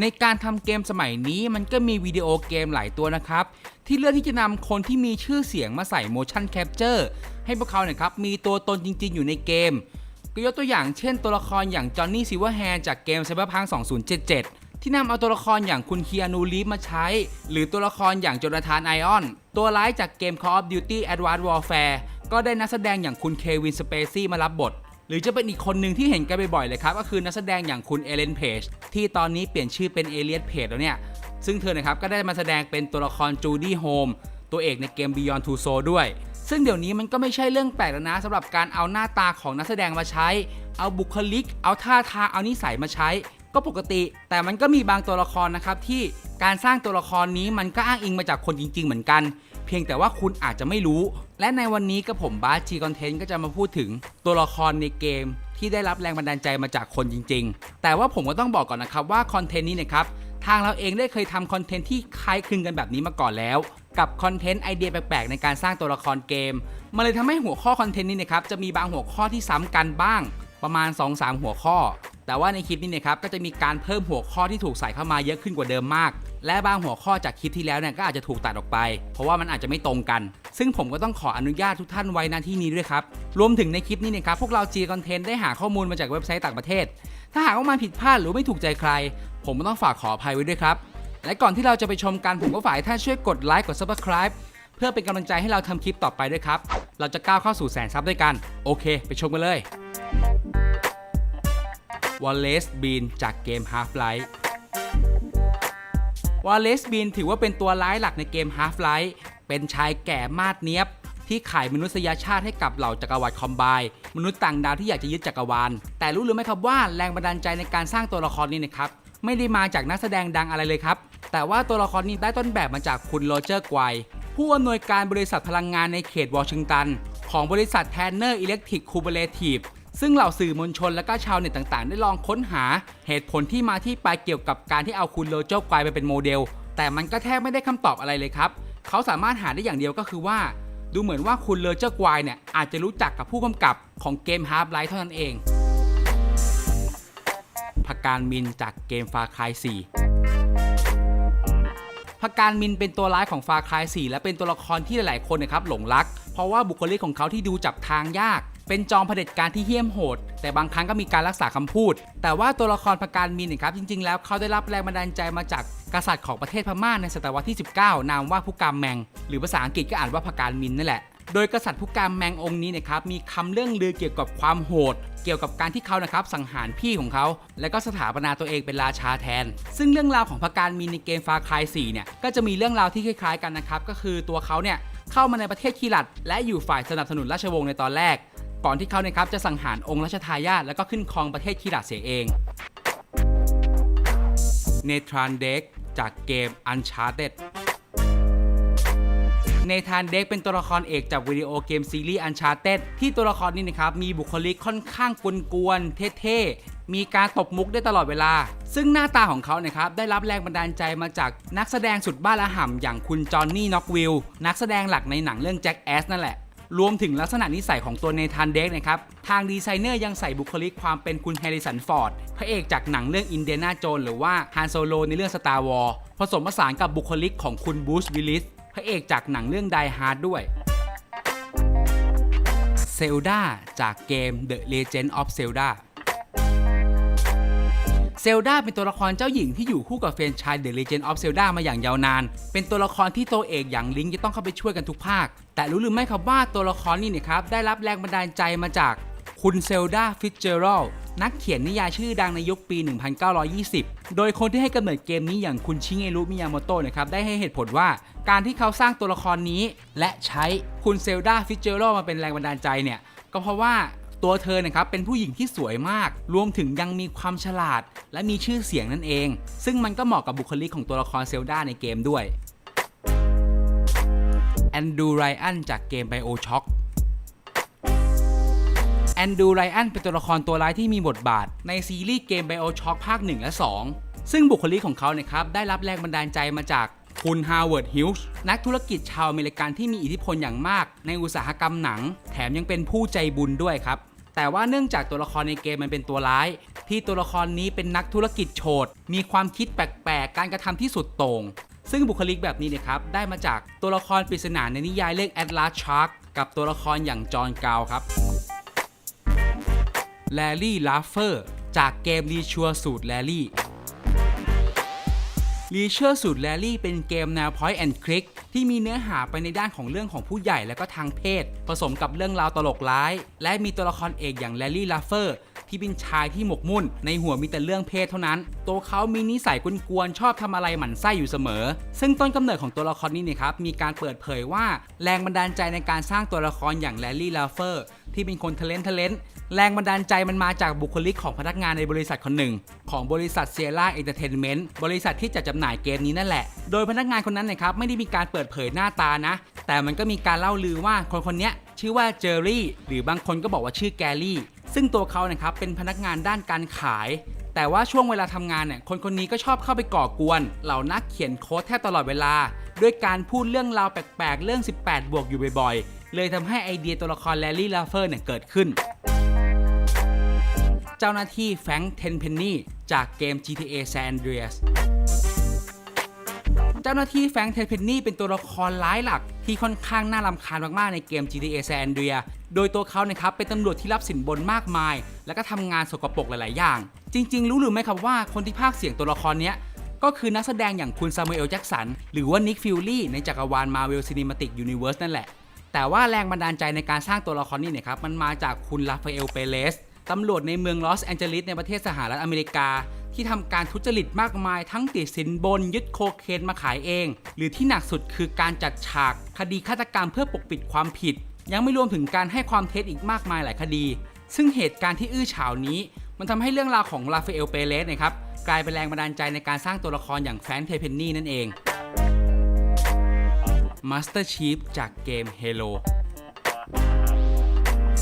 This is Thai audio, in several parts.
ในการทำเกมสมัยนี้มันก็มีวิดีโอเกมหลายตัวนะครับ ที่เลือกที่จะนำคนที่มีชื่อเสียงมาใส่ motion capture ให้พวกเขาเนี่ยครับมีตัวตนจริง ๆ อยู่ในเกม ก็ยกตัวอย่างเช่นตัวละครอย่างจอห์นนี่ซิ l เวอร์แฮนจากเกม Cyberpunk 2077 ที่นำเอาตัวละครอย่างคุณเคียนูรีฟมาใช้ หรือตัวละครอย่างโจนาธานไอออน ตัวร้ายจากเกม Call of Duty Advanced Warfare ก็ได้นักแสดงอย่างคุณเควินสเปซี่มารับบท หรือจะเป็นอีกคนหนึ่งที่เห็นกันบ่อยๆเลยครับ ก็คือนักแสดงอย่างคุณเอเลนเพจที่ตอนนี้เปลี่ยนชื่อเป็นเอเลียนเพจแล้วเนี่ย ซึ่งเธอนะครับก็ได้มาแสดงเป็นตัวละครจูดี้โฮมตัวเอกในเกม Beyond Two Soul ด้วย ซึ่งเดี๋ยวนี้มันก็ไม่ใช่เรื่องแปลกแล้วนะสำหรับการเอาหน้าตาของนักแสดงมาใช้ เอาบุคลิก เอาท่าทางเอานิสัยมาใช้ ก็ปกติ แต่มันก็มีบางตัวละครนะครับที่การสร้างตัวละครนี้มันก็อ้างอิงมาจากคนจริง ๆ เหมือนกัน เพียงแต่ว่าคุณอาจจะไม่รู้ และในวันนี้กับผมบาสจีคอนเทนต์ก็จะมาพูดถึงตัวละครในเกม ที่ได้รับแรงบันดาลใจมาจากคนจริง ๆ แต่ว่าผมก็ต้องบอกก่อนนะครับว่าคอนเทนต์นี้นะครับทางเราเองได้เคยทำคอนเทนต์ที่คล้ายคลึงกันแบบนี้มาก่อนแล้ว กับคอนเทนต์ไอเดียแปลกๆในการสร้างตัวละครเกมมันเลยทำให้หัวข้อคอนเทนต์นี้นะครับจะมีบางหัวข้อที่ซ้ำกันบ้าง ประมาณ 2-3 หัวข้อ แต่ว่าในคลิปนี้เนะครับก็จะมีการเพิ่มหัวข้อที่ถูกใส่เข้ามาเยอะขึ้นกว่าเดิมมาก และบางหัวข้อจากคลิปที่แล้วเนี่ยก็อาจจะถูกตัดออกไป เพราะว่ามันอาจจะไม่ตรงกัน ซึ่งผมก็ต้องขออนุญาตทุกท่านไว้ณที่นี้ด้วยครับรวมถึงในคลิปนี้เนะครับพวกเราจีคอนเทนต์ได้หาข้อมูลมาจากเว็บไซต์ต่างประเทศ ถ้าหากว่ามันผิดพลาดหรือไม่ถูกใจใคร ผมก็ต้องฝากขออภัยไว้ด้วยครับและก่อนที่เราจะไปชมกันผมก็ฝากให้ท่านช่วยกดไลค์กด subscribe เพื่อเป็นกำลังใจให้เราทำคลิปต่อไปด้วยครับเราจะก้าวเข้าสู่แสนซับด้วยกันโอเค ไปชมกันเลย Wallace Bean จากเกม Half-Life Wallace Bean ถือว่าเป็นตัวร้ายหลักในเกม Half-Life เป็นชายแก่มาดเนี้ยบ ที่ขายมนุษยชาติให้กับเหล่าจักรวรรดิคอมไบมนุษย์ต่างดาวที่อยากจะยึดจักรวาล แต่รู้หรือไม่ครับว่าแรงบันดาลใจในการสร้างตัวละครนี้นะครับไม่ได้มาจากนักแสดงดังอะไรเลยครับ แต่ว่าตัวละครนี้ได้ต้นแบบมาจากคุณโรเจอร์ไกวผู้อำนวยการบริษัทพลังงานในเขตวอชิงตัน ของบริษัทแทนเนอร์อิเล็กทริกคูเบเลทีฟ ซึ่งเหล่าสื่อมวลชนและก็ชาวเน็ตต่างๆ ได้ลองค้นหาเหตุผลที่มาที่ไปเกี่ยวกับการที่เอาคุณโรเจอร์ไกวไปเป็นโมเดล แต่มันก็แทบไม่ได้คำตอบอะไรเลยครับเขาสามารถหาได้อย่างเดียวก็คือว่า ดูเหมือนว่าคุณโรเจอร์ไกวเนี่ยอาจจะรู้จักกับผู้กำกับของเกม Half Life เท่านั้นเองพักการมินจากเกมฟาคาย4พการมินเป็นตัวร้ายของฟาคาย4และเป็นตัวละครที่หลายๆคนนะครับหลงรัก เพราะว่าบุคลิกของเขาที่ดูจับทางยาก เป็นจอมเผด็จการที่เหี้ยมโหด แต่บางครั้งก็มีการรักษาคำพูด แต่ว่าตัวละครพการมินเนะครับจริง ๆ แล้วเขาได้รับแรงบันดาลใจมาจากกษัตริย์ของประเทศพม่าในศตวรรษที่ 19 นามว่าผู้กามแมง หรือภาษาอังกฤษก็อ่านว่าพการมินนั่นแหละโดยกษัตริย์ผู้กามแมงองค์นี้นะครับมีคำเรื่องลือเกี่ยวกับความโหด เกี่ยวกับการที่เขานะครับสังหารพี่ของเขา และก็สถาปนาตัวเองเป็นราชาแทน ซึ่งเรื่องราวของพการมินในเกมฟาคาย4เนี่ยก็จะมีเรื่องราวที่คล้ายๆกันนะครับก็คือตัวเขาเนี่ยเข้ามาในประเทศคีรัตและอยู่ฝ่ายสนับสนุนราชวงศ์ในตอนแรก ก่อนที่เขาเนะครับจะสังหารองค์รัชทายาทแล้วก็ขึ้นครองประเทศคีรัตเสียเองเนทรานเด็กจากเกม Uncharted เนธานเด็กเป็นตัวละครเอกจากวิดีโอเกมซีรีส์ Uncharted ที่ตัวละครนี้นะครับ มีบุคลิกค่อนข้างกวนๆเท่ๆ มีการตบมุกได้ตลอดเวลา ซึ่งหน้าตาของเขานะครับ ได้รับแรงบันดาลใจมาจากนักแสดงสุดบ้าระห่ำอย่างคุณจอห์นนี่น็อกวิลนักแสดงหลักในหนังเรื่องแจ็คแอสนั่นแหละ รวมถึงลักษณะนิสัยของตัวเนธานเด็กนะครับ ทางดีไซเนอร์ยังใส่บุคลิกความเป็นคุณแฮร์ริสันฟอร์ด พระเอกจากหนังเรื่องอินเดียนาโจนหรือว่าฮันโซโลในเรื่อง Star Wars ผสมผสานกับบุคลิกของคุณบูชวิลลิส พระเอกจากหนังเรื่องไดฮาร์ดด้วยเซลดาจากเกม The Legend of Zelda เซลดาเป็นตัวละครเจ้าหญิงที่อยู่คู่กับเฟรนชาย The Legend of Zelda มาอย่างยาวนาน เป็นตัวละครที่ตัวเอกอย่างลิงก์จะต้องเข้าไปช่วยกันทุกภาค แต่รู้หรือไม่ครับว่าตัวละครนี้เนี่ยครับได้รับแรงบันดาลใจมาจากคุณเซลดาฟิตเจอรัลนักเขียนนิยายชื่อดังในยุคปี 1920 โดยคนที่ให้กำเนิดเกมนี้อย่างคุณชิเงรุมิยามโตะนะครับได้ให้เหตุผลว่า การที่เขาสร้างตัวละครนี้ และใช้คุณเซลดาฟิตเจอรัลมาเป็นแรงบันดาลใจเนี่ยก็เพราะว่า ตัวเธอนะครับเป็นผู้หญิงที่สวยมาก รวมถึงยังมีความฉลาด และมีชื่อเสียงนั่นเอง ซึ่งมันก็เหมาะกับบุคลิกของตัวละครเซลดาในเกมด้วยแอนดูไรอันจากเกม BioShock แอนดูไรอันเป็นตัวละครตัวร้ายที่มีบทบาท ในซีรีส์เกม BioShock ภาค 1 และ 2 ซึ่งบุคลิกของเขาเนี่ยครับได้รับแรงบันดาลใจมาจากคุณฮาวเวิร์ดฮิลส์นักธุรกิจชาวอเมริกันที่มีอิทธิพลอย่างมากในอุตสาหกรรมหนัง แถมยังเป็นผู้ใจบุญด้วยครับ แต่ว่าเนื่องจากตัวละครในเกมมันเป็นตัวร้าย ที่ตัวละครนี้เป็นนักธุรกิจโฉดมีความคิดแปลกๆ การกระทำที่สุดโต่งซึ่งบุคลิกแบบนี้นะครับได้มาจากตัวละครปริศนาในนิยายเรื่อง Atlas Shark กับตัวละครอย่างจอห์นกาวครับแลลี่ลาฟเฟอร์จากเกมรีชัวสูตรแลลี่รีเชอร์สูตรแลลี่เป็นเกมแนว Point and Click ที่มีเนื้อหาไปในด้านของเรื่องของผู้ใหญ่และก็ทางเพศ ผสมกับเรื่องราวตลกร้าย และมีตัวละครเอกอย่างแลลี่ลาเฟอร์ ที่เป็นชายที่หมกมุ่น ในหัวมีแต่เรื่องเพศเท่านั้น ตัวเขามีนิสัยกวนๆชอบทำอะไรหมั่นไส้อยู่เสมอ ซึ่งต้นกำเนิดของตัวละครนี้เนี่ยครับมีการเปิดเผยว่าแรงบันดาลใจในการสร้างตัวละครอย่างแลลี่ลาเฟอร์ที่เป็นคนเทเลนทะเลนแรงบันดาลใจมันมาจากบุคลิกของพนักงานในบริษัทคนหนึ่ง ของบริษัทเซียร่าเอนเตอร์เทนเมนต์บริษัทที่จัดจำหน่ายเกมนี้นั่นแหละ โดยพนักงานคนนั้นนะครับไม่ได้มีการเปิดเผยหน้าตานะ แต่มันก็มีการเล่าลือว่าคนคนนี้ชื่อว่าเจอรี่หรือบางคนก็บอกว่าชื่อแกรี่ ซึ่งตัวเขานะครับเป็นพนักงานด้านการขาย แต่ว่าช่วงเวลาทำงานเนี่ยคนคนนี้ก็ชอบเข้าไปก่อกวน เหล่านักเขียนโค้ดแทบตลอดเวลา ด้วยการพูดเรื่องราวแปลกๆ เรื่อง 18 บวกอยู่บ่อยๆ เลยทำให้ไอเดียตัวละครแลลี่ลาเฟอร์เนี่ยเกิดขึ้น เจ้าหน้าที่แฟงเทนเพนนีจากเกม GTA San Andreas เจ้าหน้าที่แฟงเทนเพนนีเป็นตัวละครร้ายหลักที่ค่อนข้างน่ารำคาญมากๆในเกม GTA San Andreas โดยตัวเขานะครับเป็นตำรวจที่รับสินบนมากมาย แล้วก็ทำงานสกปรกหลาย ๆ อย่าง จริง ๆ รู้หรือไม่ครับว่าคนที่พากย์เสียงตัวละครเนี้ยก็คือนักแสดงอย่างคุณซามูเอลแจ็กสันหรือว่านิกฟิลลี่ในจักรวาล Marvel Cinematic Universe นั่นแหละ แต่ว่าแรงบันดาลใจในการสร้างตัวละครนี้เนะครับมันมาจากคุณลาฟาเอลเปเลสตำรวจในเมืองลอสแอนเจลิสในประเทศสหรัฐอเมริกา ที่ทำการทุจริตมากมาย ทั้งติดสินบนยึดโคเคนมาขายเอง หรือที่หนักสุดคือการจัดฉากคดีฆาตกรรมเพื่อปกปิดความผิด ยังไม่รวมถึงการให้ความเท็จอีกมากมายหลายคดี ซึ่งเหตุการณ์ที่อื้อฉาวนี้ มันทำให้เรื่องราวของลาฟาเอลเปเลสนะครับกลายเป็นแรงบันดาลใจในการสร้างตัวละครอย่างแฟรงค์เทเพนนี่นั่นเอง Master Chief จากเกม Halo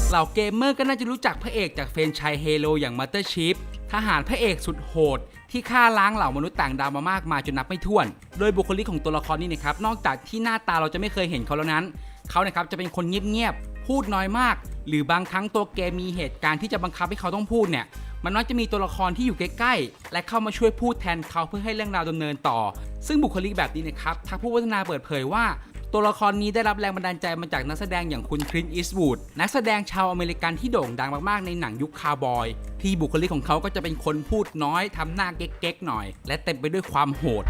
เหล่าเกมเมอร์ก็น่าจะรู้จักพระเอกจากเฟรนชายเฮโ o อย่าง Master Chief ทหารพระเอกสุดโหด ที่ฆ่าล้างเหล่ามนุษย์ต่างดาวมามากมายจนนับไม่ถ้วน โดยบุคลิกของตัวละครนี้นะครับ นอกจากที่หน้าตาเราจะไม่เคยเห็นเขาแล้วนั้น เขานะครับจะเป็นคนเงียบๆ พูดน้อยมาก หรือบางครั้งตัวเกมมีเหตุการณ์ที่จะบังคับให้เขาต้องพูดเนี่ย มันมักจะมีตัวละครที่อยู่ใกล้ๆ และเข้ามาช่วยพูดแทนเขาเพื่อให้เรื่องราวดำเนินต่อ ซึ่งบุคลิกแบบนี้นะครับทางผู้พัฒนาเปิดเผยว่าตัวละครนี้ได้รับแรงบันดาลใจมาจากนักแสดงอย่างคุณครินอีสวูดนักแสดงชาวอเมริกันที่โด่งดังมากๆในหนังยุคคาวบอย ที่บุคลิกของเขาก็จะเป็นคนพูดน้อยทำหน้าเก๊กๆหน่อย และเต็มไปด้วยความโหด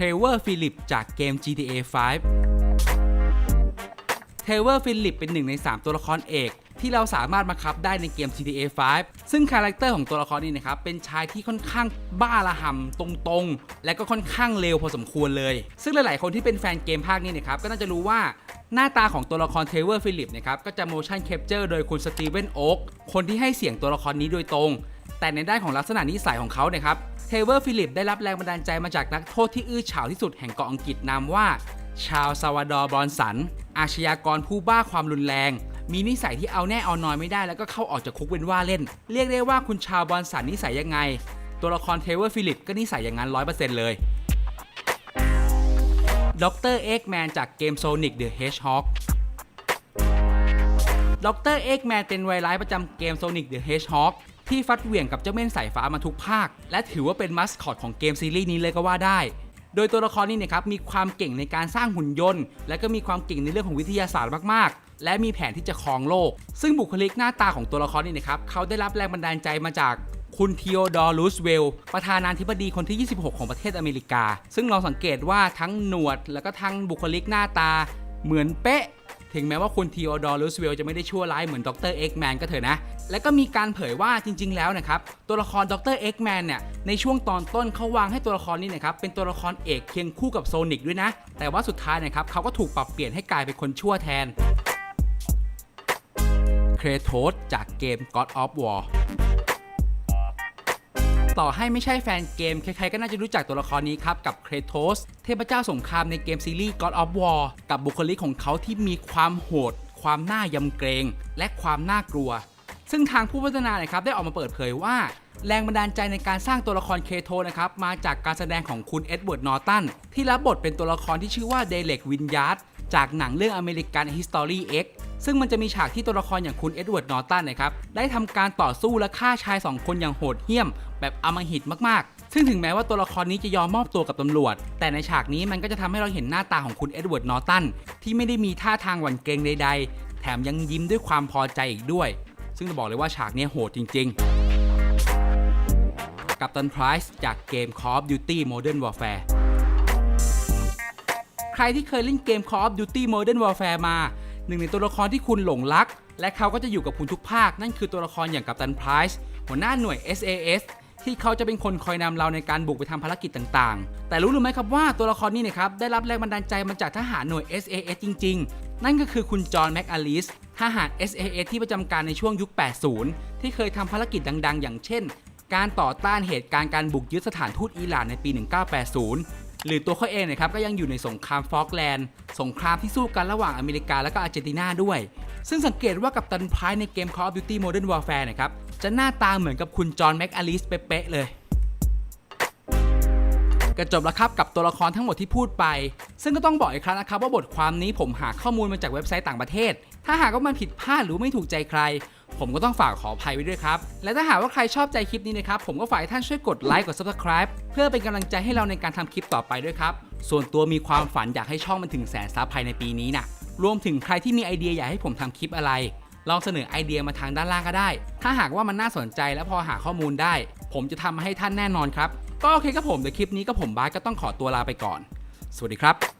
ทรเวอร์ฟิลิปจากเกม GTA 5 เทเวอร์ฟิลิปเป็นหนึ่งใน 3 ตัวละครเอกที่เราสามารถมาคับได้ในเกม GTA 5 ซึ่งคาแรคเตอร์ของตัวละครนี้นะครับ เป็นชายที่ค่อนข้างบ้าระห่ำตรงๆ และก็ค่อนข้างเลวพอสมควรเลย ซึ่งหลายๆ คนที่เป็นแฟนเกมภาคนี้นะครับ ก็น่าจะรู้ว่าหน้าตาของตัวละครเทเวอร์ฟิลิปนะครับ ก็จะ motion capture โดยคุณสตีเวนโอ๊กคนที่ให้เสียงตัวละครนี้โดยตรง แต่ในด้านของลักษณะนิสัยของเขาเนี่ยครับเทเวอร์ฟิลิปได้รับแรงบันดาลใจมาจากนักโทษที่อื้อฉาวที่สุดแห่งเกาะอังกฤษนามว่า ชาวซาวาดอร์บอนสัน อาชญากรผู้บ้าความรุนแรง มีนิสัยที่เอาแน่เอานอนไม่ได้แล้วก็เข้าออกจากคุกเป็นว่าเล่น เรียกได้ว่าคุณชาวบอนสันนิสัยยังไง ตัวละครเทเวอร์ฟิลิปก็นิสัยอย่างนั้น100%เลยดรเอ็กแมนจากเกม Sonic the Hedgehog ดรเอ็กแมนเป็นไวร้ายประจำเกม Sonic the Hedgehog ที่ฟัดเหวี่ยงกับเจ้าเม่นสายฟ้ามาทุกภาค และถือว่าเป็นมัสคอตของเกมซีรีส์นี้เลยก็ว่าได้ โดยตัวละครนี้เนะครับมีความเก่งในการสร้างหุ่นยนต์ และก็มีความเก่งในเรื่องของวิทยาศาสตร์มากๆ และมีแผนที่จะครองโลก ซึ่งบุคลิกหน้าตาของตัวละครนี้นะครับเขาได้รับแรงบันดาลใจมาจากคุณทีโอดอร์ลูสเวลประธานาธิบดีคนที่ 26 ของประเทศอเมริกา ซึ่งเราสังเกตว่าทั้งหนวด แล้วก็ทั้งบุคลิกหน้าตา เหมือนเป๊ะ ถึงแม้ว่าคุณทีโอดอร์ลูสเวลจะไม่ได้ชั่วร้ายเหมือนดรเอ็กแมนก็เถอะนะ และก็มีการเผยว่าจริง ๆ แล้วนะครับตัวละครดรเอ็กแมนเนี่ยในช่วงตอนต้นเขาวางให้ตัวละครนี้นะครับเป็นตัวละครเอกเคียงคู่กับโซนิกด้วยนะ แต่ว่าสุดท้ายนะครับเขาก็ถูกปรับเปลี่ยนให้กลายเป็นคนชั่วแทนเครโทสจากเกม God of War ต่อให้ไม่ใช่แฟนเกม ใครๆก็น่าจะรู้จักตัวละครนี้ครับ กับเครโทสเทพเจ้าสงครามในเกมซีรีส์ God of War กับบุคลิกของเขาที่มีความโหด ความน่ายำเกรง และความน่ากลัว ซึ่งทางผู้พัฒนานะครับได้ออกมาเปิดเผยว่า แรงบันดาลใจในการสร้างตัวละครเคโทนะครับมาจากการแสดงของคุณเอ็ดเวิร์ดนอร์ตันที่รับบทเป็นตัวละครที่ชื่อว่าเดเล็กวินยาร์ด จากหนังเรื่องอเมริกัน History X ซึ่งมันจะมีฉากที่ตัวละครอย่างคุณเอ็ดเวิร์ดนอร์ตันนะครับได้ทำการต่อสู้และฆ่าชาย 2 คนอย่างโหดเหี้ยม แบบอมหิตมากๆ ซึ่งถึงแม้ว่าตัวละครนี้จะยอมมอบตัวกับตำรวจ แต่ในฉากนี้มันก็จะทำให้เราเห็นหน้าตาของคุณเอ็ดเวิร์ดนอร์ตันที่ไม่ได้มีท่าทางหวั่นเกรงใดๆ แถมยังยิ้มด้วยความพอใจอีกด้วย ซึ่งจะบอกเลยว่าฉากนี้โหดจริง ๆ กัปตันไพรส์จากเกม Call of Duty Modern Warfare ใครที่เคยเล่นเกม Call of Duty Modern Warfare มา หนึ่งในตัวละครที่คุณหลงรัก และเขาก็จะอยู่กับคุณทุกภาค นั่นคือตัวละครอย่างกัปตันไพรส์หัวหน้าหน่วย SAS ที่เขาจะเป็นคนคอยนำเราในการบุกไปทำภารกิจต่างๆ แต่รู้หรือไม่ครับว่าตัวละครนี้นะครับได้รับแรงบันดาลใจมาจากทหารหน่วย SAS จริง ๆ นั่นก็คือคุณจอห์นแม็กอลิสทหาร SAS ที่ประจำการในช่วงยุค 80 ที่เคยทำภารกิจดัง ๆ อย่างเช่น การต่อต้านเหตุการณ์การบุกยึดสถานทูตอิหร่านในปี 1980 หรือตัวเขาเองนะครับก็ยังอยู่ในสงครามฟอกแลนด์ สงครามที่สู้กันระหว่างอเมริกาและก็อาร์เจนตินาด้วย ซึ่งสังเกตว่ากับตันพรส์ในเกม Call of Duty Modern Warfare นะครับจะหน้าตาเหมือนกับคุณจอห์นแม็กอลิสเป๊ะๆเลยก็จบแล้วครับกับตัวละครทั้งหมดที่พูดไป ซึ่งก็ต้องบอกอีกครั้งนะครับว่าบทความนี้ผมหาข้อมูลมาจากเว็บไซต์ต่างประเทศ ถ้าหากว่ามันผิดพลาดหรือไม่ถูกใจใคร ผมก็ต้องฝากขออภัยไว้ด้วยครับ และถ้าหากว่าใครชอบใจคลิปนี้นะครับ ผมก็ฝากให้ท่านช่วยกดไลค์กด subscribe เพื่อเป็นกำลังใจให้เราในการทำคลิปต่อไปด้วยครับ ส่วนตัวมีความฝันอยากให้ช่องมันถึงแสนซับภายในปีนี้นะรวมถึงใครที่มีไอเดียอยากให้ผมทำคลิปอะไร ลองเสนอไอเดียมาทางด้านล่างก็ได้ ถ้าหากว่ามันน่าสนใจและพอหาข้อมูลได้ ผมจะทำมาให้ท่านแน่นอนครับ ก็โอเคครับผมเดี๋ยวคลิปนี้ก็ผมบาสก็ต้องขอตัวลาไปก่อน สวัสดีครับ